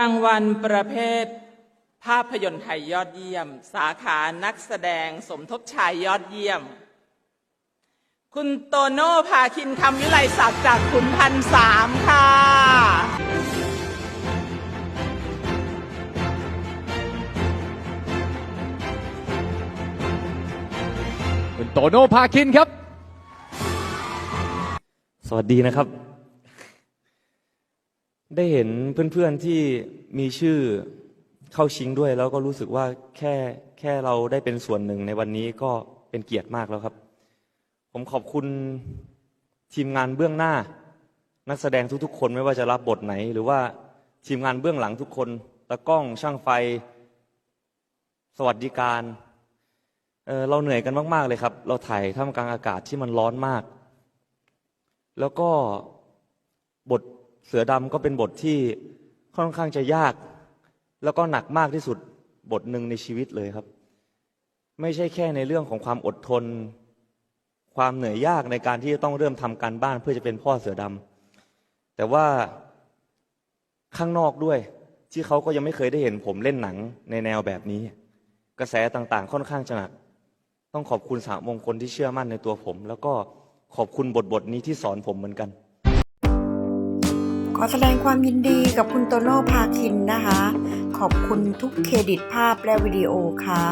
รางวัลประเภท ภาพยนตร์ไทยยอดเยี่ยม สาขานักแสดงสมทบชายยอดเยี่ยม คุณโตโน่พาคินคำวิไลศักดิ์จากขุนพันสามค่ะ คุณโตโน่พาคินครับ สวัสดีนะครับ ได้เห็นเพื่อนๆที่มีชื่อเข้าชิงด้วย แล้วก็รู้สึกว่าแค่แค่เราได้เป็นส่วนหนึ่งในวันนี้ก็เป็นเกียรติมากแล้วครับ ผมขอบคุณทีมงานเบื้องหน้า นักแสดงทุกๆ คนไม่ว่าจะรับบทไหน หรือว่าทีมงานเบื้องหลังทุกคนตะกล้องช่างไฟ สวัสดิการเเราเหนื่อยกันมาก ๆ เลยครับ เราถ่ายท่ามกลางอากาศที่มันร้อนมาก แล้วก็บท เสือดำก็เป็นบทที่ค่อนข้างจะยาก แล้วก็หนักมากที่สุดบทหนึ่งในชีวิตเลยครับ ไม่ใช่แค่ในเรื่องของความอดทน ความเหนื่อยยากในการที่จะต้องเริ่มทำการบ้านเพื่อจะเป็นพ่อเสือดำแต่ว่าข้างนอกด้วย ที่เขาก็ยังไม่เคยได้เห็นผมเล่นหนังในแนวแบบนี้ กระแสต่างๆ ค่อนข้างจะหนัก ต้องขอบคุณสามมงคลที่เชื่อมั่นในตัวผม แล้วก็ขอบคุณบทบทนี้ที่สอนผมเหมือนกัน อแสดงความยินดีกับคุณโตโน่พาคินนะคะ ขอบคุณทุกเครดิตภาพและวิดีโอค่ะ